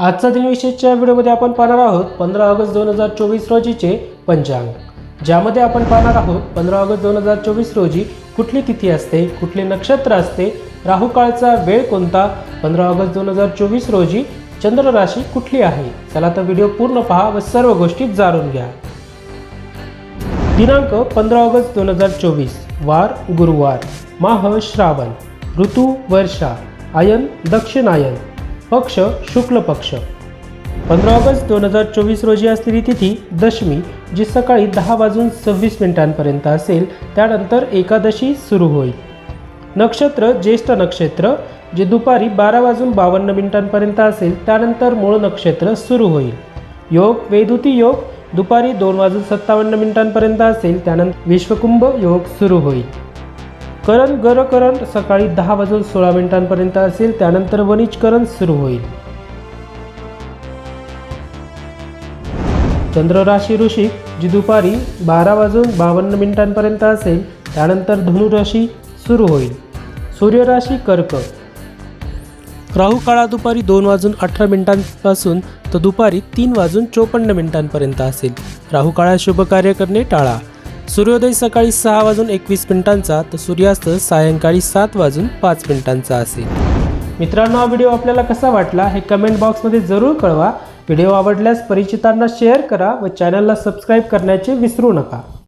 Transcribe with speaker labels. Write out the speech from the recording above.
Speaker 1: आजचा दिनविशेषच्या व्हिडिओमध्ये आपण पाहणार आहोत पंधरा ऑगस्ट दोन हजार चोवीस रोजीचे पंचांग ज्यामध्ये आपण पाहणार आहोत पंधरा ऑगस्ट दोन हजार चोवीस रोजी कुठली तिथी असते कुठले नक्षत्र असते राहू काळचा वेळ कोणता पंधरा ऑगस्ट दोन हजार चोवीस रोजी चंद्र राशी कुठली आहे? चला तर व्हिडिओ पूर्ण पहा व सर्व गोष्टी जाणून घ्या. दिनांक पंधरा ऑगस्ट दोन हजार चोवीस वार गुरुवार माह श्रावण ऋतू वर्षा आयन दक्षिणायन. पक्ष शुक्ल पक्ष. पंधरा ऑगस्ट दोन हजार चोवीस रोजी असलेली तिथी दशमी जी सकाळी दहा वाजून सव्वीस मिनिटांपर्यंत असेल त्यानंतर एकादशी सुरू होईल. नक्षत्र ज्येष्ठ नक्षत्र जे दुपारी बारा वाजून बावन्न मिनिटांपर्यंत असेल त्यानंतर मूळ नक्षत्र सुरू होईल. योग वेदुती योग दुपारी दोन वाजून सत्तावन्न मिनिटांपर्यंत असेल त्यानंतर विश्वकुंभ योग सुरू होईल. करण गरकरण सकाळी दहा वाजून सोळा मिनिटांपर्यंत असेल. त्यानंतर वणिजकरण सुरू होईल. चंद्र राशी ऋषिक जी दुपारी बारा वाजून बावन्न मिनिटांपर्यंत असेल. त्यानंतर धनुराशी सुरू होईल. सूर्यराशी कर्क. राहू काळा दुपारी दोन वाजून अठरा मिनिटांपासून तर दुपारी तीन वाजून चोपन्न मिनिटांपर्यंत असेल. राहू काळात शुभ कार्य करणे टाळा. सूर्योदय सकाळी सहा वाजून एकवीस मिनिटांचा तर सूर्यास्त सायंकाळी सात वाजून पाच मिनिटांचा असेल. मित्रांनो हा व्हिडिओ आपल्याला कसा वाटला हे कमेंट बॉक्समध्ये जरूर कळवा. व्हिडिओ आवडल्यास परिचितांना शेअर करा व चॅनलला सबस्क्राईब करण्याचे विसरू नका.